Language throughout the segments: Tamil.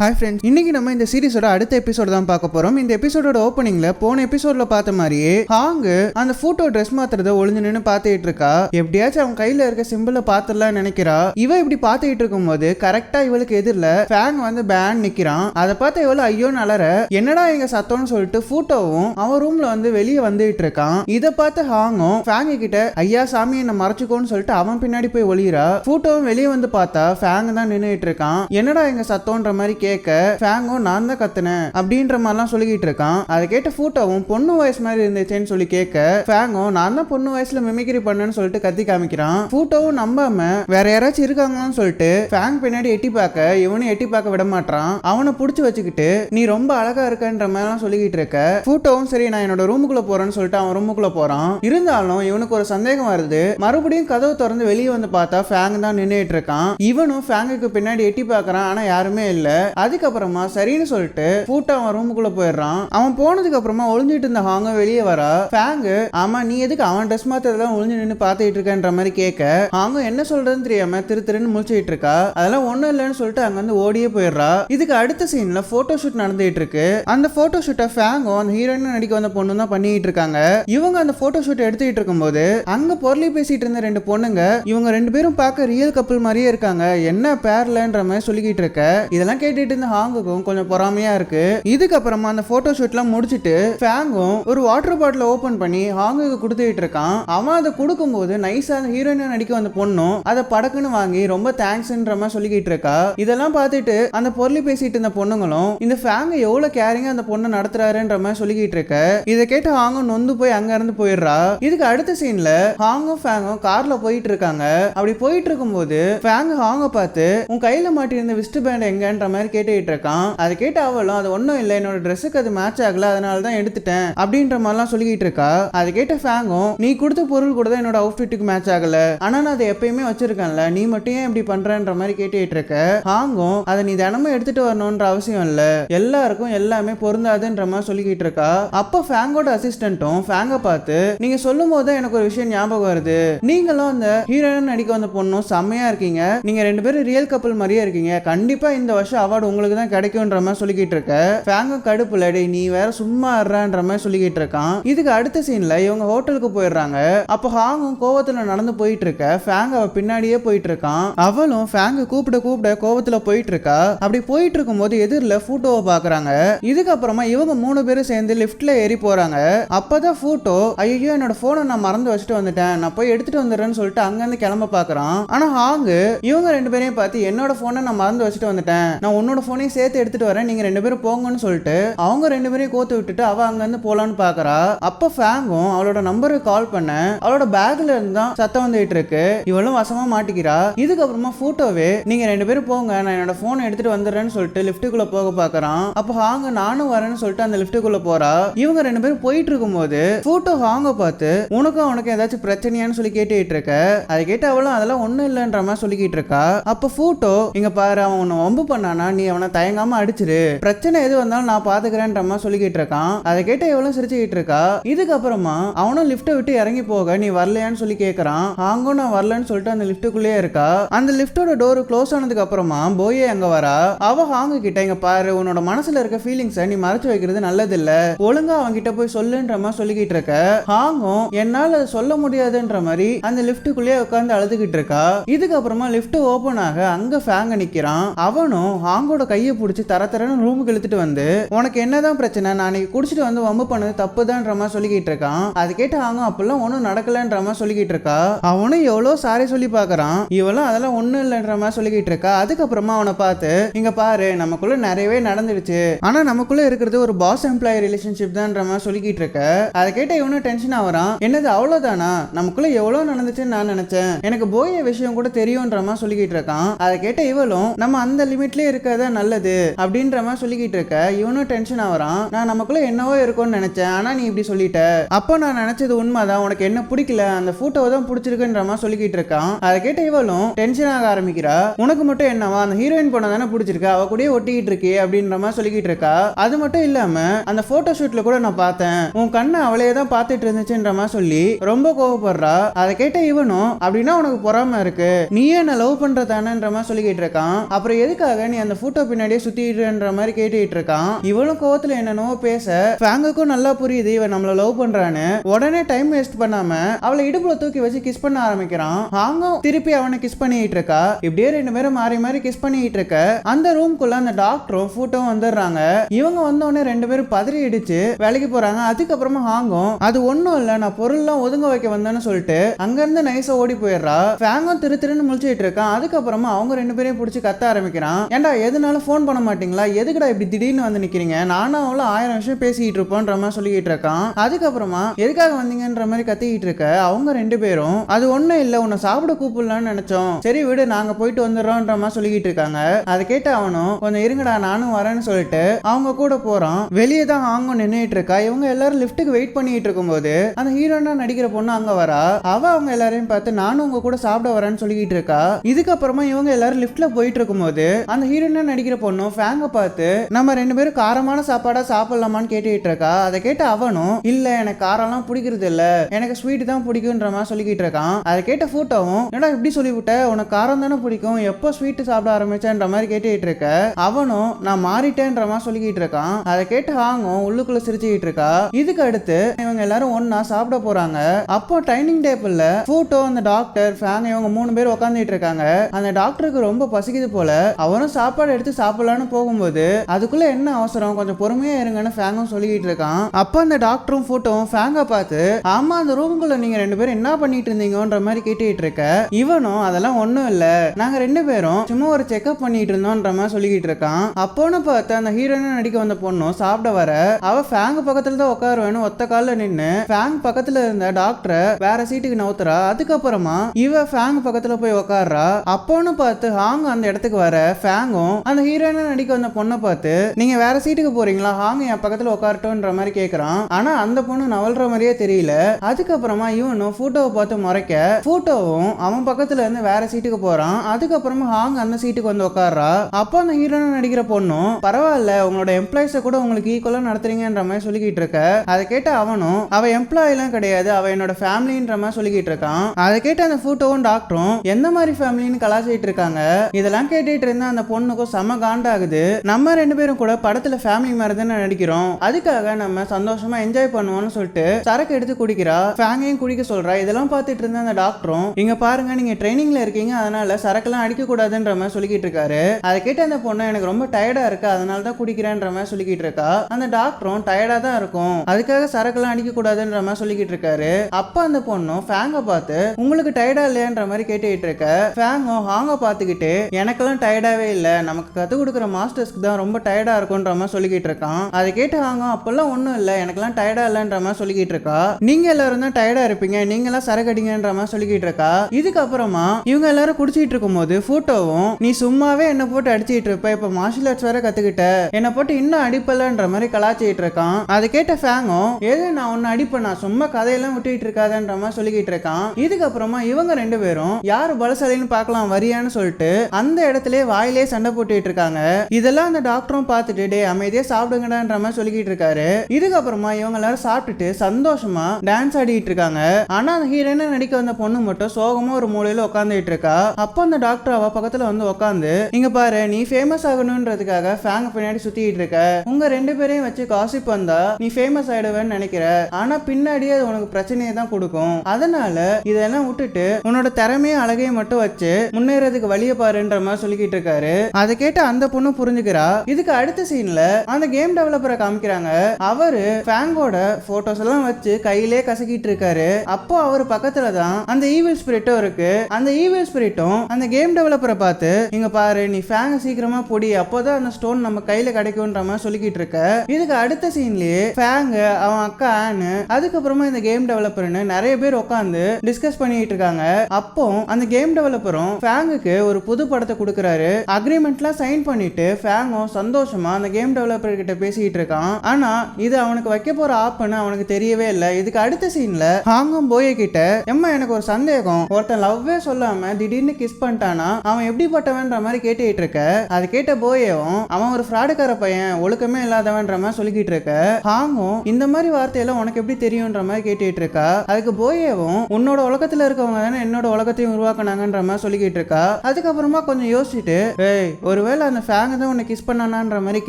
ஹாய் ஃப்ரெண்ட்ஸ் இன்னைக்கு நம்ம இந்த சீரிஸோட அடுத்த எபிசோட் தான் பார்க்க போறோம். இந்த எபிசோடோட ஓப்பனிங்ல போன எபிசோட்ல பார்த்த மாதிரியே ஹாங் அந்த போட்டோ ட்ரெஸ் மாத்துறத ஒளிஞ்சு நின்று பார்த்துட்டு இருக்கா? எப்படியாச்சும் அவன் கையில இருக்க சிம்பிள பார்த்துடலாம் நினைக்கிறா? இவ இப்படி பார்த்துட்டு இருக்கும்போது கரெக்டா இவளுக்கு எதிரில் ஃபேங் வந்து பேன் நிக்கிறான். அதை பார்த்து இவளு ஐயோ நலர என்னடா எங்க சத்தம்னு சொல்லிட்டு போட்டோவும் அவன் ரூம்ல வந்து வெளியே வந்துட்டு இருக்கான். இதை பார்த்து ஹாங்கும் ஃபேங் கிட்ட ஐயா சாமி என்ன மறைச்சுக்கோன்னு சொல்லிட்டு அவன் பின்னாடி போய் ஒளியிறா. போட்டோவும் வெளியே வந்து பார்த்தா ஃபேங் தான் நின்றுட்டு இருக்கான். என்னடா எங்க சத்தம்ன்ற மாதிரி கேட்க ஃபேங்கும் நான் தான் கத்துனேன் அப்படின்ற மாதிரிலாம் சொல்லிக்கிட்டு இருக்கான். அதை கேட்ட ஃபோட்டோவும் பொண்ணு வயசு மாதிரி இருந்துச்சேன்னு சொல்லி கேட்க ஃபேங்கும் நான் தான் பொண்ணு வயசுல மிமிக்ரி பண்ணேன்னு சொல்லிட்டு கத்தி காமிக்கிறான். ஃபோட்டோவும் நம்பாம வேற யாராச்சும் இருக்காங்கன்னு சொல்லிட்டு ஃபேங் பின்னாடி எட்டி பார்க்க இவனும் எட்டி பார்க்க விட மாட்டான் அவனை பிடிச்சி வச்சுக்கிட்டு நீ ரொம்ப அழகா இருக்கன்ற மாதிரிலாம் சொல்லிக்கிட்டு இருக்க. ஃபோட்டோவும் சரி நான் என்னோட ரூமுக்குள்ள போறேன்னு சொல்லிட்டு அவன் ரூமுக்குள்ள போறான். இருந்தாலும் இவனுக்கு ஒரு சந்தேகம் வருது. மறுபடியும் கதவு திறந்து வெளியே வந்து பார்த்தா ஃபேங் தான் நின்றுட்டு இருக்கான். இவனும் ஃபேங்குக்கு பின்னாடி எட்டி பார்க்கறான் ஆனா யாருமே இல்ல. அதுக்கப்புறமா சரின்னு சொல்லிட்டு ஃபூட் அவன் ரூமுக்குள்ள போயிடுறான். அவன் போனதுக்கு அப்புறமா ஒளிஞ்சிட்டு இருந்த ஹாங்க வெளியே வரா. ஃபேங்கு ஆமா நீ எதுக்கு அவன் ட்ரெஸ் மாத்திரதான் ஒளிஞ்சு நின்று பார்த்துட்டு இருக்கன்ற மாதிரி கேட்க ஹாங்க என்ன சொல்றதுன்னு தெரியாம திரு திருன்னு முழிச்சிட்டு இருக்கா. அதெல்லாம் ஒண்ணும் இல்லைன்னு சொல்லிட்டு அங்க வந்து ஓடியே போயிடுறா. இதுக்கு அடுத்த சீன்ல போட்டோ ஷூட் நடந்துட்டு இருக்கு. அந்த போட்டோ ஷூட்டை ஃபேங்கும் அந்த ஹீரோயின் நடிக்க வந்த பொண்ணு தான் பண்ணிட்டு இருக்காங்க. இவங்க அந்த போட்டோ ஷூட் எடுத்துக்கிட்டு இருக்கும்போது அங்க பொருளி பேசிட்டு இருந்த ரெண்டு பொண்ணுங்க இவங்க ரெண்டு பேரும் பார்க்க ரியல் கப்பல் மாதிரியே இருக்காங்க. என்ன பேர்லன்ற மாதிரி சொல்லிக்கிட்டு இருக்க. இதெல்லாம் கேட்டு கேட்டுட்டு இருந்த ஹாங்குக்கும் கொஞ்சம் பொறாமையா இருக்கு. இதுக்கப்புறமா அந்த போட்டோ ஷூட்லாம் முடிச்சிட்டு ஃபேங்கும் ஒரு வாட்டர் பாட்டில் ஓபன் பண்ணி ஹாங்குக்கு கொடுத்துட்டு இருக்கான். அவன் அதை கொடுக்கும்போது நைஸா அந்த ஹீரோயினா நடிக்க வந்த பொண்ணும் அதை படக்குன்னு வாங்கி ரொம்ப தேங்க்ஸ்ன்ற மாதிரி சொல்லிக்கிட்டு இருக்கா. இதெல்லாம் பார்த்துட்டு அந்த பொருளி பேசிட்டு இருந்த பொண்ணுங்களும் இந்த ஃபேங்க எவ்வளவு கேரிங்கா அந்த பொண்ணை நடத்துறாருன்ற மாதிரி சொல்லிக்கிட்டு இருக்க. இதை கேட்டு ஹாங்கும் நொந்து போய் அங்க இருந்து போயிடுறா. இதுக்கு அடுத்த சீன்ல ஹாங்கும் ஃபேங்கும் கார்ல போயிட்டு இருக்காங்க. அப்படி போயிட்டு இருக்கும்போது ஃபேங் ஹாங்க பார்த்து உன் கையில மாட்டியிருந்த விஸ்ட் பேண்ட் எங்கன்ற மாதிரி கேட்டுக்கிட்டு இருக்கான் அதை கேட்டு அவளும் அது ஒன்றும் இல்லை என்னோட ட்ரெஸ்ஸுக்கு அது மேட்ச் ஆகல அதனால தான் எடுத்துட்டேன் அப்படின்ற மாதிரிலாம் சொல்லிக்கிட்டு இருக்கா அதை கேட்ட ஃபேங்கும் நீ கொடுத்த பொருள் கூட தான் என்னோட அவுட்ஃபிட்டுக்கு மேட்ச் ஆகல. ஆனா நான் அதை எப்பயுமே வச்சிருக்கேன்ல நீ மட்டும் ஏன் இப்படி பண்றன்ற மாதிரி கேட்டுக்கிட்டு இருக்க ஹாங்கும் அதை நீ தினமும் எடுத்துட்டு வரணும்ன்ற அவசியம் இல்ல. எல்லாருக்கும் எல்லாமே பொருந்தாதுன்ற மாதிரி சொல்லிக்கிட்டு இருக்கா அப்போ ஃபேங்கோட அசிஸ்டன்ட்டும் ஃபேங்கை பார்த்து நீங்க சொல்லும் போது எனக்கு ஒரு விஷயம் ஞாபகம் வருது. நீங்களும் அந்த ஹீரோயின் நடிக்க வந்த பொண்ணும் செம்மையா இருக்கீங்க. நீங்க ரெண்டு பேரும் ரியல் கப்பல் மாதிரியே இருக்கீங்க. கண்டிப்பா இந்த வருஷம் அவார்டு உங்களுக்கு தான் கிடைக்கும்ன்ற மாதிரி சொல்லிக்கிட்டு இருக்க. ஃபேங்கும் கடுப்புல டேய் நீ வேற சும்மா இருறான்ற மாதிரி சொல்லிக்கிட்டு இருக்கான். இதுக்கு அடுத்த சீன்ல இவங்க ஹோட்டலுக்கு போயிடுறாங்க. அப்போ ஹாங்கும் கோவத்துல நடந்து போயிட்டு இருக்க. ஃபேங் அவ பின்னாடியே போயிட்டு இருக்கான். அவளும் ஃபேங்க கூப்பிட கூப்பிட கோவத்துல போயிட்டு இருக்கா. அப்படி போயிட்டு இருக்கும்போது எதிரில் ஃபூட்டோவை பாக்குறாங்க. இதுக்கப்புறமா இவங்க மூணு பேரும் சேர்ந்து லிஃப்ட்ல ஏறி போறாங்க. அப்பதான் ஃபூட்டோ ஐயோ என்னோட போனை நான் மறந்து வச்சுட்டு வந்துட்டேன். நான் போய் எடுத்துட்டு வந்துடுறேன்னு சொல்லிட்டு அங்கிருந்து கிளம்ப பாக்குறான். ஆனா ஹாங்கு இவங்க ரெண்டு பேரையும் பார்த்து என்னோட போனை நான் மறந்து வச்சுட்டு வந்துட்டேன். நான் உன்னோட ஃபோனையும் சேர்த்து எடுத்துட்டு வரேன். நீங்க ரெண்டு பேரும் போங்கன்னு சொல்லிட்டு அவங்க ரெண்டு பேரையும் கோத்து விட்டுட்டு அவ அங்கேருந்து போலான்னு பாக்குறா. அப்ப ஃபேங்கும் அவளோட நம்பருக்கு கால் பண்ண அவளோட பேக்ல இருந்து தான் சத்தம் வந்துட்டு இருக்கு. இவளும் வசமா மாட்டிக்கிறா. இதுக்கப்புறமா போட்டோவே நீங்க ரெண்டு பேரும் போங்க நான் என்னோட போன் எடுத்துட்டு வந்துடுறேன்னு சொல்லிட்டு லிஃப்ட்டுக்குள்ள போக பாக்குறான். அப்ப ஹாங்க நானும் வரேன்னு சொல்லிட்டு அந்த லிஃப்ட்டுக்குள்ள போறா. இவங்க ரெண்டு பேரும் போயிட்டு இருக்கும்போது போட்டோ ஹாங்க பார்த்து உனக்கும் அவனுக்கு ஏதாச்சும் பிரச்சனையான்னு சொல்லி கேட்டுட்டு இருக்க. அதை கேட்டு அவளும் அதெல்லாம் ஒண்ணும் இல்லைன்ற மாதிரி சொல்லிக்கிட்டு இருக்கா. அப்ப போட்டோ இங்க பாரு அவன் உன்னை வம்பு பண்ணானா நீ அவனை தயங்காம அடிச்சிரு. பிரச்சனை எது வந்தாலும் நான் பாத்துக்கிறேன்ற மாதிரி சொல்லிக்கிட்டு இருக்கான். அதை கேட்டு எவ்வளவு சிரிச்சுக்கிட்டு இருக்கா? இதுக்கப்புறமா அவனும் லிஃப்ட்டை விட்டு இறங்கி போக நீ வரலையான்னு சொல்லி கேட்கறான் ஹாங்கும் நான் வரலன்னு சொல்லிட்டு அந்த லிஃப்ட்டுக்குள்ளேயே இருக்கா? அந்த லிஃப்ட்டோட டோர் க்ளோஸ் ஆனதுக்கு அப்புறமா போயே அங்க வரா? அவ ஹாங்க கிட்ட இங்க பாரு உன்னோட மனசுல இருக்க ஃபீலிங்ஸை நீ மறைச்சு வைக்கிறது நல்லது இல்ல ஒழுங்கா அவன் கிட்ட போய் சொல்லுன்ற மாதிரி சொல்லிக்கிட்டு இருக்க. ஹாங்கும் என்னால அதை சொல்ல முடியாதுன்ற மாதிரி அந்த லிஃப்ட்டுக்குள்ளேயே உட்காந்து அழுதுகிட்டு இருக்கா. இதுக்கப்புறமா லிஃப்ட் ஓபன் ஆக அங்க ஃபேங்க நிக்கிறான். அவனும் ஹாங்கோட கையை பிடிச்சி தர தரன்னு ரூமுக்கு இழுத்துட்டு வந்து உனக்கு என்னதான் பிரச்சனை? நான் குடிச்சிட்டு வந்து வம்பு பண்ணது தப்புதான்ற மாதிரி சொல்லிக்கிட்டு இருக்கான். அது கேட்டு ஆகும் அப்பெல்லாம் ஒன்றும் நடக்கலன்ற மாதிரி சொல்லிக்கிட்டு இருக்கா? அவனும் எவ்வளோ சாரி சொல்லி பார்க்குறான். இவளும் அதெல்லாம் ஒன்றும் இல்லைன்ற மாதிரி சொல்லிக்கிட்டு இருக்கா? அதுக்கப்புறமா அவனை பார்த்து இங்க பாரு நமக்குள்ள நிறையவே நடந்துடுச்சு ஆனால் நமக்குள்ள இருக்கிறது ஒரு பாஸ் எம்ப்ளாயி ரிலேஷன்ஷிப் தான்ற மாதிரி சொல்லிக்கிட்டு இருக்க. அதை கேட்ட இவனும் டென்ஷன் ஆகுறான். என்னது அவ்வளோதானா நமக்குள்ள எவ்வளோ நடந்துச்சுன்னு நான் நினைச்சேன். எனக்கு போய விஷயம் கூட தெரியும்ன்ற மாதிரி சொல்லிக்கிட்டு இருக்கான். அதை கேட்ட இவளும் நம்ம அந்த லிமிட்லேயே இருக்கிறது தான் நல்லது அப்படின்ற மாதிரி சொல்லிக்கிட்டு இருக்க. இவனும் டென்ஷன் ஆகிறான். நான் நமக்குள்ள என்னவோ இருக்கும்னு நினைச்சேன். ஆனா நீ இப்படி சொல்லிட்ட. அப்போ நான் நினைச்சது உண்மைதான். உனக்கு என்ன பிடிக்கல? அந்த போட்டோவை தான் பிடிச்சிருக்குன்ற மாதிரி சொல்லிக்கிட்டு இருக்கான். அதை கேட்ட இவளும் டென்ஷன் ஆக ஆரம்பிக்கிறா. உனக்கு மட்டும் என்னவா? அந்த ஹீரோயின் பொண்ணை தானே பிடிச்சிருக்கா? அவ கூட ஒட்டிக்கிட்டு இருக்கே அப்படின்ற மாதிரி சொல்லிக்கிட்டு இருக்கா. அது மட்டும் இல்லாம அந்த போட்டோ ஷூட்ல கூட நான் பார்த்தேன். உன் கண்ணை அவளையே தான் பார்த்துட்டு இருந்துச்சுன்ற மாதிரி சொல்லி ரொம்ப கோவப்படுறா. அதை கேட்ட இவனும் அப்படின்னா உனக்கு பொறாம இருக்கு. நீயே என்ன லவ் பண்றதானன்ற மாதிரி சொல்லிக்கிட்டு இருக்கான். அப்புறம் எதுக்காக நீ அந்த போட்டோ பின்னாடியே சுத்திட்டுன்ற மாதிரி கேட்டுட்டு இருக்கான் இவனும் கோவத்துல என்னென்னவோ பேச ஃபேங்குக்கும் நல்லா புரியுது இவன் நம்மள லவ் பண்றான்னு. உடனே டைம் வேஸ்ட் பண்ணாம அவளை இடுப்புல தூக்கி வச்சு கிஸ் பண்ண ஆரம்பிக்கிறான். ஹாங்கும் திருப்பி அவனை கிஸ் பண்ணிட்டு இருக்கா இப்படியே ரெண்டு பேரும் மாறி மாறி கிஸ் பண்ணிட்டு இருக்க அந்த ரூம்குள்ள அந்த டாக்டரும் ஃபோட்டோவும் வந்துடுறாங்க. இவங்க வந்தோடனே ரெண்டு பேரும் பதறி அடிச்சு வேலைக்கு போறாங்க. அதுக்கப்புறமா ஹாங்கும் அது ஒன்னும் இல்ல நான் பொருள்லாம் ஒதுங்க வைக்க வந்தேன்னு சொல்லிட்டு அங்க இருந்து நைஸா ஓடி போயிடுறா. ஃபேங்கும் திரு திருன்னு முழிச்சிட்டு இருக்கான் அதுக்கப்புறமா அவங்க ரெண்டு பேரையும் பிடிச்சி கத்த ஆரம்பிக்கிறான். ஏன்டா எதுனாலும் ஃபோன் பண்ண மாட்டீங்களா? எதுக்குடா இப்படி திடீர்னு வந்து நிக்கிறீங்க? நானும் அவ்வளோ ஆயிரம் விஷயம் பேசிக்கிட்டு இருப்போன்ற மாதிரி சொல்லிக்கிட்டு இருக்கான். அதுக்கப்புறமா எதுக்காக வந்தீங்கன்ற மாதிரி கத்திக்கிட்டு இருக்க? அவங்க ரெண்டு பேரும் அது ஒன்றும் இல்ல உன்னை சாப்பிட கூப்பிடலான்னு நினைச்சோம். சரி விடு நாங்க போயிட்டு வந்துடுறோம்ன்ற மாதிரி சொல்லிக்கிட்டு இருக்காங்க. அதை கேட்டு அவனும் கொஞ்சம் இருங்கடா நானும் வரேன்னு சொல்லிட்டு அவங்க கூட போறான். வெளியே தான் அவங்க நின்றுட்டு இருக்கா? இவங்க எல்லாரும் லிஃப்ட்டுக்கு வெயிட் பண்ணிட்டு இருக்கும்போது அந்த ஹீரோனா நடிக்கிற பொண்ணு அங்க வரா? அவ அவங்க எல்லாரையும் பார்த்து நானும் உங்க கூட சாப்பிட வரேன்னு சொல்லிக்கிட்டு இருக்கா? இதுக்கப்புறமா இவங்க எல்லாரும் லிஃப்ட்ல போயிட்டு இருக்கும்போது அந்த ஹீரோனா நடிக்கிற பொண்ணும் ஃபேங்க பார்த்து நம்ம ரெண்டு பேரும் காரமான சாப்பாடா சாப்பிடலாமான்னு கேட்டுக்கிட்டு இருக்கா அதை கேட்ட அவனும் இல்ல எனக்கு காரம்லாம் பிடிக்கிறது இல்ல எனக்கு ஸ்வீட் தான் பிடிக்குன்ற மாதிரி சொல்லிக்கிட்டு இருக்கான் அதை கேட்ட ஃபோட்டோவும் என்னடா இப்படி சொல்லிவிட்ட? உனக்கு காரம் தானே பிடிக்கும்? எப்போ ஸ்வீட் சாப்பிட ஆரம்பிச்சேன்ற மாதிரி கேட்டுக்கிட்டு இருக்க அவனும் நான் மாறிட்டேன்ற மாதிரி சொல்லிக்கிட்டு இருக்கான் அதை கேட்டு ஹாங்கும் உள்ளுக்குள்ள சிரிச்சுக்கிட்டு இருக்கா இதுக்கு அடுத்து இவங்க எல்லாரும் ஒன்னா சாப்பிட போறாங்க. அப்போ டைனிங் டேபிள்ல ஃபோட்டோ அந்த டாக்டர் ஃபேங் இவங்க மூணு பேர் உட்காந்துட்டு இருக்காங்க அந்த டாக்டருக்கு ரொம்ப பசிக்குது போல அவனும் சாப்பாடு எடுத்து சாப்பிடலான்னு போகும்போது அதுக்குள்ள என்ன அவசரம்? கொஞ்சம் பொறுமையா இருங்கன்னு ஃபேங்கும் சொல்லிக்கிட்டு இருக்கான். அப்போ அந்த டாக்டரும் ஃபோட்டோவும் ஃபேங்கை பார்த்து ஆமா அந்த ரூமுக்குள்ள நீங்க ரெண்டு பேரும் என்ன பண்ணிட்டு இருந்தீங்கன்ற மாதிரி கேட்டுக்கிட்டு இருக்க. இவனும் அதெல்லாம் ஒண்ணும் இல்ல. நாங்க ரெண்டு பேரும் சும்மா ஒரு செக்அப் பண்ணிட்டு இருந்தோம்ன்ற மாதிரி சொல்லிக்கிட்டு இருக்கான். அப்போன்னு பார்த்து அந்த ஹீரோனு நடிக்க வந்த பொண்ணும் சாப்பிட வர அவ ஃபேங் பக்கத்துல தான் உட்காருவேன்னு ஒத்த காலில் நின்னு ஃபேங் பக்கத்துல இருந்த டாக்டரை வேற சீட்டுக்கு நவுத்துறா. அதுக்கப்புறமா இவ ஃபேங் பக்கத்துல போய் உட்கார்றா. அப்போன்னு பார்த்து ஹாங் அந்த இடத்துக்கு வர ஃபேங்கும் அந்த ஹீரோயினா நடிக்க வந்த பொண்ணை பார்த்து நீங்க வேற சீட்டுக்கு போறீங்களா? ஹாங் என் பக்கத்துல உட்காரட்டோன்ற மாதிரி கேக்குறான். ஆனா அந்த பொண்ணு நவல்ற மாதிரியே தெரியல. அதுக்கப்புறமா இவனும் போட்டோவை பார்த்து முறைக்க போட்டோவும் அவன் பக்கத்துல இருந்து வேற சீட்டுக்கு போறான். அதுக்கப்புறமா ஹாங் அந்த சீட்டுக்கு வந்து உட்கார்றா. அப்போ அந்த ஹீரோயினா நடிக்கிற பொண்ணும் பரவாயில்ல உங்களோட எம்ப்ளாயிஸை கூட உங்களுக்கு ஈக்குவலா நடத்துறீங்கன்ற மாதிரி சொல்லிக்கிட்டு இருக்க. அதை கேட்ட அவனும் அவ எம்ப்ளாயெல்லாம் கிடையாது அவ என்னோட ஃபேமிலின்ற மாதிரி சொல்லிக்கிட்டு இருக்கான். அதை கேட்ட அந்த போட்டோவும் டாக்டரும் எந்த மாதிரி ஃபேமிலின்னு கலாச்சிட்டு இருக்காங்க? இதெல்லாம் கேட்டுட்டு இருந்த அந்த பொண்ணுக்கும் செம காண்டாகுது. நம்ம ரெண்டு பேரும் கூட படத்துல ஃபேமிலி மாதிரி தானே நடிக்கிறோம். அதுக்காக நம்ம சந்தோஷமா என்ஜாய் பண்ணுவோம்னு சொல்லிட்டு சரக்கு எடுத்து குடிக்கிறா. ஃபேங்கையும் குடிக்க சொல்றா. இதெல்லாம் பார்த்துட்டு இருந்த அந்த டாக்டரும் இங்க பாருங்க நீங்க ட்ரைனிங்ல இருக்கீங்க அதனால சரக்கெல்லாம் அடிக்க கூடாதுன்ற மாதிரி சொல்லிக்கிட்டு இருக்காரு. அதை கேட்ட அந்த பொண்ணு எனக்கு ரொம்ப டயர்டா இருக்கு அதனால தான் குடிக்கிறேன்ற மாதிரி சொல்லிக்கிட்டு இருக்கா. அந்த டாக்டரும் டயர்டா தான் இருக்கும். அதுக்காக சரக்கெல்லாம் அடிக்க கூடாதுன்ற மாதிரி சொல்லிக்கிட்டு இருக்காரு. அப்ப அந்த பொண்ணும் ஃபேங்க பார்த்து உங்களுக்கு டயர்டா இல்லையான்ற மாதிரி கேட்டுக்கிட்டு இருக்க. ஃபேங்கும் ஹாங்க பார்த்துக்கிட்டு எனக்கெல்லாம் டயர்டாவே இல்லை. நமக்கு கற்றுக் கொடுக்குற மாஸ்டர்ஸ்க்கு தான் ரொம்ப டயர்டா இருக்கும்ன்ற மாதிரி சொல்லிக்கிட்டு இருக்கான். அதை கேட்டு ஹாங்க அப்போல்லாம் ஒன்றும் இல்லை. எனக்குலாம் டயர்டா இல்லைன்ற மாதிரி சொல்லிக்கிட்டு இருக்கா? நீங்க எல்லாரும் தான் டயர்டா இருப்பீங்க. நீங்களாம் சரகடிங்கன்ற மாதிரி சொல்லிக்கிட்டு இருக்கா? இதுக்கப்புறமா இவங்க எல்லாரும் குடிச்சிட்டு இருக்கும்போது ஃபோட்டோவும் நீ சும்மாவே என்ன போட்டு அடிச்சிட்டு இருப்ப. இப்ப மார்ஷியல் ஆர்ட்ஸ் வேற கத்துக்கிட்ட. என்ன போட்டு இன்னும் அடிப்பலன்ற மாதிரி கலாச்சிட்டு இருக்கான். அதை கேட்ட ஃபேங்கும் ஏது நான் உன்னை அடிப்பேன். நான் சும்மா கதையெல்லாம் விட்டுட்டு இருக்காதன்ற மாதிரி சொல்லிக்கிட்டு இருக்கான். இதுக்கப்புறமா இவங்க ரெண்டு பேரும் யாரு பலசாலின்னு பார்க்கலாம் வரியான்னு சொல்லிட்டு அந்த இடத்துல வாயிலே சண்டை போட்டு போட்டுட்டு இருக்காங்க இதெல்லாம் அந்த டாக்டரும் பார்த்துட்டு டே அமைதியே சாப்பிடுங்கடான்ற மாதிரி சொல்லிக்கிட்டு இருக்காரு. இதுக்கப்புறமா இவங்க எல்லாரும் சாப்பிட்டுட்டு சந்தோஷமா டான்ஸ் ஆடிட்டு இருக்காங்க ஆனா அந்த ஹீரோயினா நடிக்க வந்த பொண்ணு மட்டும் சோகமா ஒரு மூலையில உட்காந்துட்டு இருக்கா அப்போ அந்த டாக்டர் அவ பக்கத்துல வந்து உட்காந்து இங்க பாரு நீ ஃபேமஸ் ஆகணும்ன்றதுக்காக ஃபேங்க பின்னாடி சுத்திட்டு இருக்க உங்க ரெண்டு பேரையும் வச்சு காசிப் வந்தா நீ ஃபேமஸ் ஆயிடுவேன்னு நினைக்கிற. ஆனா பின்னாடியே அது உனக்கு பிரச்சனையை தான் கொடுக்கும். அதனால இதெல்லாம் விட்டுட்டு உன்னோட திறமையும் அழகையும் மட்டும் வச்சு முன்னேறதுக்கு வழியை பாருன்ற மாதிரி சொல்லிக்கிட்டு இருக்காரு அதை கேட்டு அந்த பொண்ணு புரிஞ்சுக்கிறா. இதுக்கு அடுத்த சீன்ல அந்த கேம் டெவலப்பரை காமிக்கிறாங்க. அவரு ஃபேங்கோட போட்டோஸ் எல்லாம் வச்சு கையிலே கசக்கிட்டு இருக்காரு. அப்போ அவர் பக்கத்துல தான் அந்த ஈவில் ஸ்பிரிட்டும் இருக்கு. அந்த ஈவில் ஸ்பிரிட்டும் அந்த கேம் டெவலப்பரை பார்த்து இங்க பாரு நீ ஃபேங்க சீக்கிரமா பொடி. அப்போதான் அந்த ஸ்டோன் நம்ம கையில கிடைக்கும்ன்ற மாதிரி சொல்லிக்கிட்டு இருக்க. இதுக்கு அடுத்த சீன்லயே ஃபேங்க அவன் அக்கா ஆனு அதுக்கப்புறமா இந்த கேம் டெவலப்பர்னு நிறைய பேர் உட்காந்து டிஸ்கஸ் பண்ணிட்டு இருக்காங்க. அப்போ அந்த கேம் டெவலப்பரும் ஃபேங்குக்கு ஒரு புது படத்தை கொடுக்குறாரு. அக்ரிமெண்ட் அக்ரிமெண்ட்லாம் சைன் பண்ணிட்டு ஃபேங்கும் சந்தோஷமா அந்த கேம் டெவலப்பர் கிட்ட பேசிட்டு இருக்கான். ஆனா இது அவனுக்கு வைக்க போற ஆப்னு அவனுக்கு தெரியவே இல்லை. இதுக்கு அடுத்த சீன்ல ஹாங்கும் போய கிட்ட எம்மா எனக்கு ஒரு சந்தேகம். ஒருத்தன் லவ்வே சொல்லாம திடீர்னு கிஸ் பண்ணிட்டானா? அவன் எப்படிப்பட்டவன்ற மாதிரி கேட்டுக்கிட்டு இருக்க? அது கேட்ட போயவும் அவன் ஒரு ஃப்ராடுக்கார பையன். ஒழுக்கமே இல்லாதவன்ற மாதிரி சொல்லிக்கிட்டு இருக்க. ஹாங்கும் இந்த மாதிரி வார்த்தையெல்லாம் உனக்கு எப்படி தெரியும்ன்ற மாதிரி கேட்டுட்டு இருக்கா? அதுக்கு போயவும் உன்னோட உலகத்துல இருக்கவங்க தானே என்னோட உலகத்தையும் உருவாக்குனாங்கன்ற மாதிரி சொல்லிக்கிட்டு இருக்கா? அதுக்கப்புறமா கொஞ்சம் யோசிச்சுட்டு ஏய் ஒருவேளை அந்த ஃபேங்க தான் உன்னை கிஸ் பண்ணானான்ற மாதிரி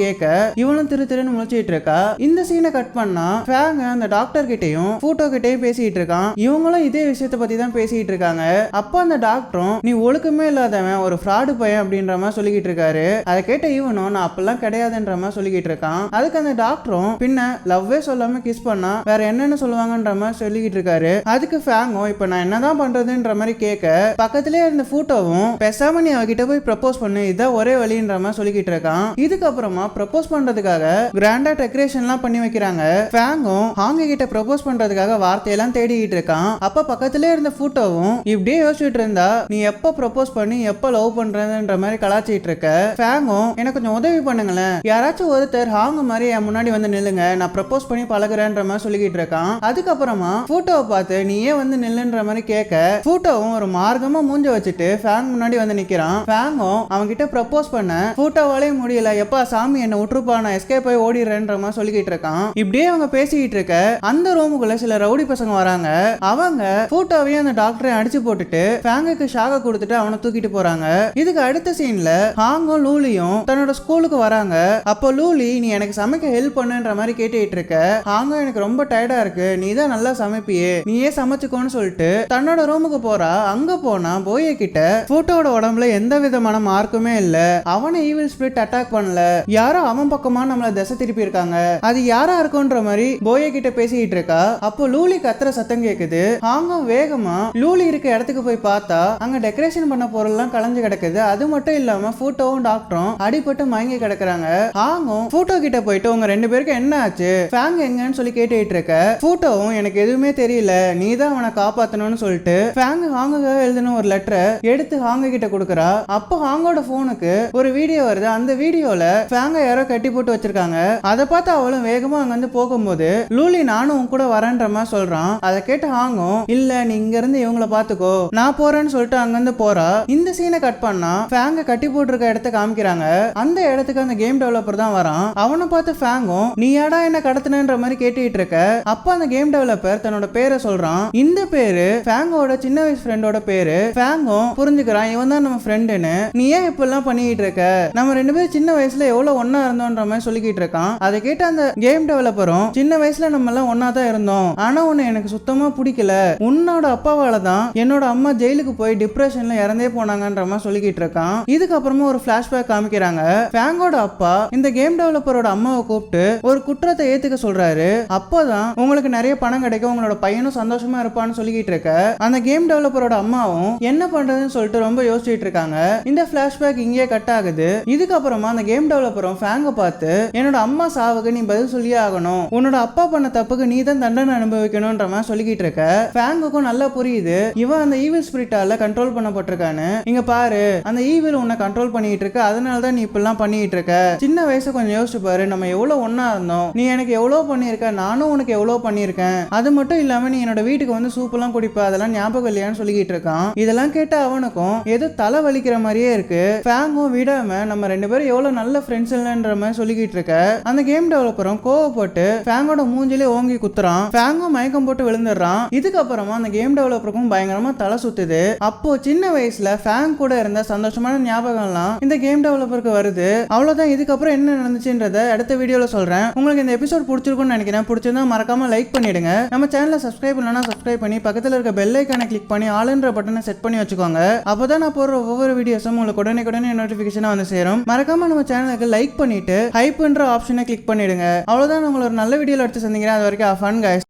கேட்க இவனும் திரு திருன்னு முழிச்சிட்டு இருக்கா. இந்த சீனை கட் பண்ணா ஃபேங்க அந்த டாக்டர் கிட்டையும் போட்டோ கிட்டையும் பேசிட்டு இருக்கான். இவங்களும் இதே விஷயத்த பத்தி தான் பேசிட்டு இருக்காங்க. அப்போ அந்த டாக்டரும் நீ ஒழுக்கமே இல்லாதவன் ஒரு ஃப்ராடு பையன் அப்படின்ற மாதிரி சொல்லிக்கிட்டு இருக்காரு. அதை கேட்ட இவனும் நான் அப்பெல்லாம் கிடையாதுன்ற மாதிரி சொல்லிக்கிட்டு இருக்கான். அதுக்கு அந்த டாக்டரும் பின்ன லவ்வே சொல்லாம கிஸ் பண்ணா வேற என்னென்ன சொல்லுவாங்கன்ற மாதிரி சொல்லிக்கிட்டு இருக்காரு. அதுக்கு ஃபேங்கும் இப்போ நான் என்னதான் பண்றதுன்ற மாதிரி கேட்க பக்கத்திலே இருந்த போட்டோவும் பெசாம நீ அவகிட்ட போய் ப்ரப்போஸ் பண்ணு. இதான் ஒரே வழின்ற மாதிரி சொல்லிக்கிட்டு இருக்கான். இதுக்கப்புறமா ப்ரப்போஸ் பண்றதுக்காக கிராண்டா டெக்கரேஷன்லாம் பண்ணி வைக்கிறாங்க. ஃபேங்கும் ஹாங்க கிட்ட ப்ரப்போஸ் பண்றதுக்காக வார்த்தையெல்லாம் தேடிக்கிட்டு இருக்கான். அப்ப பக்கத்துல இருந்த போட்டோவும் இப்படியே யோசிச்சுட்டு இருந்தா நீ எப்ப ப்ரப்போஸ் பண்ணி எப்ப லவ் பண்றதுன்ற மாதிரி கலாச்சிட்டு இருக்க? ஃபேங்கும் எனக்கு கொஞ்சம் உதவி பண்ணுங்களேன். யாராச்சும் ஒருத்தர் ஹாங்க மாதிரி என் முன்னாடி வந்து நில்லுங்க. நான் ப்ரப்போஸ் பண்ணி பழகுறேன்ற மாதிரி சொல்லிக்கிட்டு இருக்கான். அதுக்கப்புறமா ஃபோட்டோவை பார்த்து நீயே வந்து நில்லுன்ற மாதிரி கேட்க. ஃபோட்டோவும் ஒரு மார்க்கமா மூஞ்ச வச்சுட்டு ஃபேங் முன்னாடி வந்து நிக்கிறான். ஃபேங்கும் அவன்கிட்ட ப்ரப்போஸ் பண்ண ஃபோட்டோவாலே முடியல. எப்பா சாமி என்ன விட்டுருப்பா நான் எஸ்கேப் போய் ஓடிடுறேன்ற மாதிரி சொல்லிக்கிட்டு இருக்கான். இப்படியே அவங்க பேசிக்கிட்டு இருக்க அந்த ரூமுக்குள்ள சில ரவுடி பசங்க வராங்க. அவங்க போட்டோவையும் அந்த டாக்டரையும் அடிச்சு போட்டுட்டு ஃபேங்குக்கு ஷாக கொடுத்துட்டு அவனை தூக்கிட்டு போறாங்க. இதுக்கு அடுத்த சீன்ல ஹாங்கும் லூலியும் தன்னோட ஸ்கூலுக்கு வராங்க. அப்போ லூலி நீ எனக்கு சமைக்க ஹெல்ப் பண்ணுன்ற மாதிரி கேட்டுட்டு இருக்க. ஹாங்கும் எனக்கு ரொம்ப டயர்டா இருக்கு. நீ தான் நல்லா சமைப்பியே. நீயே சமைச்சுக்கோன்னு சொல்லிட்டு தன்னோட ரூமுக்கு போறா. அங்க போனா போய கிட்ட போட்டோட உடம்புல எந்த விதமான மார்க்குமே இல்ல. அவனை ஈவில் ஸ்பிரிட் அட்டாக் பண்ணல. யாரோ அவன் பக்கமா நம்மள திசை திருப்பி இருக்காங்க. அது யாரா இருக்கும்ன்ற மாதிரி போய கிட்ட பேசிக்கிட்டு இருக்கா. அப்போ லூலி கத்துற சத்தம் கேக்குது. ஹாங்கும் வேகமா லூலி இருக்க இடத்துக்கு போய் பார்த்தா அங்க டெக்கரேஷன் பண்ண பொருள்லாம் கலைஞ்சு கிடக்குது. அது மட்டும் இல்லாம போட்டோவும் டாக்டரும் அடிபட்டு மயங்கி கிடக்குறாங்க. ஹாங்கும் போட்டோ கிட்ட போயிட்டு உங்க ரெண்டு பேருக்கு என்ன ஆச்சு? ஃபேங் எங்கன்னு சொல்லி கேட்டுட்டு இருக்க. போட்டோவும் எனக்கு எதுவுமே தெரியல. நீ தான் அவனை காப்பாத்தணும்னு சொல்லிட்டு ஃபேங் ஹாங்குக்காக எழுதின ஒரு லெட்டரை எடுத்து ஹாங்க கிட்ட கொடுக்குறா. அப்போ ஹாங்கோட போனுக்கு ஒரு வீடியோ வருது. அந்த வீடியோல ஃபேங்க யாரோ கட்டி போட்டு வச்சிருக்காங்க. அதை பார்த்து அவளும் வேகமா அங்க வந்து போகும்போது லூலி நானும் உன் கூட வரேன்ற மாதிரி சொல்றான். அதை கேட்டு ஹாங்கும். இல்ல நீ இங்க இருந்து இவங்கள பாத்துக்கோ நான் போறேன்னு சொல்லிட்டு அங்க இருந்து போறா. இந்த சீனை கட் பண்ணா ஃபேங்க கட்டி போட்டிருக்க இடத்த காமிக்கிறாங்க. அந்த இடத்துக்கு அந்த கேம் டெவலப்பர் தான் வரான். அவனை பார்த்து ஃபேங்கும் நீ ஏடா என்ன கடத்தினன்ற மாதிரி கேட்டுட்டு இருக்க? அப்ப அந்த கேம் டெவலப்பர் தன்னோட பேரை சொல்றான். இந்த பேரு ஃபேங்கோட சின்ன வயசு ஃப்ரெண்டோட பேரு. ஃபேங்கும் புரிஞ்சுக்கிறான். இவன் தான் நம்ம ஃப்ரெண்டுன்னு நீ ஏன் இப்பெல்லாம் வாங்கிட்டு இருக்க நம்ம ரெண்டு பேரும் சின்ன வயசுல எவ்வளவு ஒன்னா இருந்தோன்ற மாதிரி சொல்லிக்கிட்டு இருக்கான். அதை கேட்ட அந்த கேம் டெவலப்பரும் சின்ன வயசுல நம்ம எல்லாம் ஒன்னா தான் இருந்தோம். ஆனா உன்னை எனக்கு சுத்தமா பிடிக்கல. உன்னோட அப்பாவால தான் என்னோட அம்மா ஜெயிலுக்கு போய் டிப்ரெஷன்ல இறந்தே போனாங்கன்ற மாதிரி சொல்லிக்கிட்டு இருக்கான். இதுக்கப்புறமா ஒரு பிளாஷ்பேக் காமிக்கிறாங்க. ஃபேங்கோட அப்பா இந்த கேம் டெவலப்பரோட அம்மாவை கூப்பிட்டு ஒரு குற்றத்தை ஏத்துக்க சொல்றாரு. அப்போதான் உங்களுக்கு நிறைய பணம் கிடைக்கும் உங்களோட பையனும் சந்தோஷமா இருப்பான்னு சொல்லிக்கிட்டு இருக்க. அந்த கேம் டெவலப்பரோட அம்மாவும் என்ன பண்றதுன்னு சொல்லிட்டு ரொம்ப யோசிச்சுட்டு இருக்காங்க. இந்த பிளாஷ்பேக் இங்கேயே கட் ஆகுது. இதுக்கப்புறமா அந்த கேம் டெவலப்பரும் ஃபேங்க பார்த்து என்னோட அம்மா சாவுக்கு நீ பதில் சொல்லியே ஆகணும். உன்னோட அப்பா பண்ண தப்புக்கு நீ தான் தண்டனை அனுபவிக்கணும்ன்ற மாதிரி சொல்லிக்கிட்டு இருக்க. ஃபேங்குக்கும் நல்லா புரியுது. இவன் அந்த ஈவில் ஸ்பிரிட்டால கண்ட்ரோல் பண்ணப்பட்டிருக்கான்னு. இங்க பாரு. அந்த ஈவில் உன்னை கண்ட்ரோல் பண்ணிட்டு இருக்க. அதனால தான் நீ இப்பெல்லாம் பண்ணிட்டு இருக்க. சின்ன வயசு கொஞ்சம் யோசிச்சு பாரு. நம்ம எவ்வளவு ஒன்னா இருந்தோம். நீ எனக்கு எவ்வளவு பண்ணியிருக்க? நானும் உனக்கு எவ்வளவு பண்ணியிருக்கேன். அது மட்டும் இல்லாம நீ என்னோட வீட்டுக்கு வந்து சூப்பெல்லாம் குடிப்ப. அதெல்லாம் ஞாபகம் இல்லையான்னு சொல்லிக்கிட்டு இருக்கான். இதெல்லாம் கேட்ட அவனுக்கும் ஏதோ தலை வலிக்கிற மாதிரியே இருக்கு. ஃபேங்கும் விடாம நம்ம ரெண்டு பேரும் எவ்வளவு நல்ல ஃப்ரெண்ட்ஸ் இல்லைன்ற மாதிரி சொல்லிக்கிட்டு இருக்க. அந்த கேம் டெவலப்பரும் கோவப்பட்டு ஃபேங்கோட மூஞ்சிலே ஓங்கி குத்துறான். ஃபேங்கும் மயக்கம் போட்டு விழுந்துடுறான். இதுக்கப்புறமா அந்த கேம் டெவலப்பருக்கும் பயங்கரமா தலை சுத்துது. அப்போ சின்ன வயசுல ஃபேங் கூட இருந்த சந்தோஷமான ஞாபகம்லாம் இந்த கேம் டெவலப்பருக்கு வருது. அவ்வளோதான் இதுக்கப்புறம் என்ன நடந்துச்சுன்றத அடுத்த வீடியோல சொல்றேன். உங்களுக்கு இந்த எபிசோட் பிடிச்சிருக்கும்னு நினைக்கிறேன். பிடிச்சிருந்தா மறக்காம லைக் பண்ணிடுங்க. நம்ம சேனலை சப்ஸ்கிரைப் பண்ணலன்னா சப்ஸ்கிரைப் பண்ணி பக்கத்துல இருக்க பெல் ஐக்கானை கிளிக் பண்ணி ஆளுன்ற பட்டனை செட் பண்ணி வச்சுக்கோங்க. அப்போதான் நான் போடுற ஒவ்வொரு வீடியோஸும் உங்களுக்கு உடனே உடனே நோட்டிபிகேஷனா வந்து சேரும். மறக்காம நம்ம சேனலுக்கு லைக் பண்ணிட்டு ஹைப்ன்ற ஆப்ஷனை கிளிக் பண்ணிடுங்க. அவ்வளவுதான். உங்களை ஒரு நல்ல வீடியோல எடுத்து சந்திக்கிறேன். அது வரைக்கும் ஃபன் கைஸ்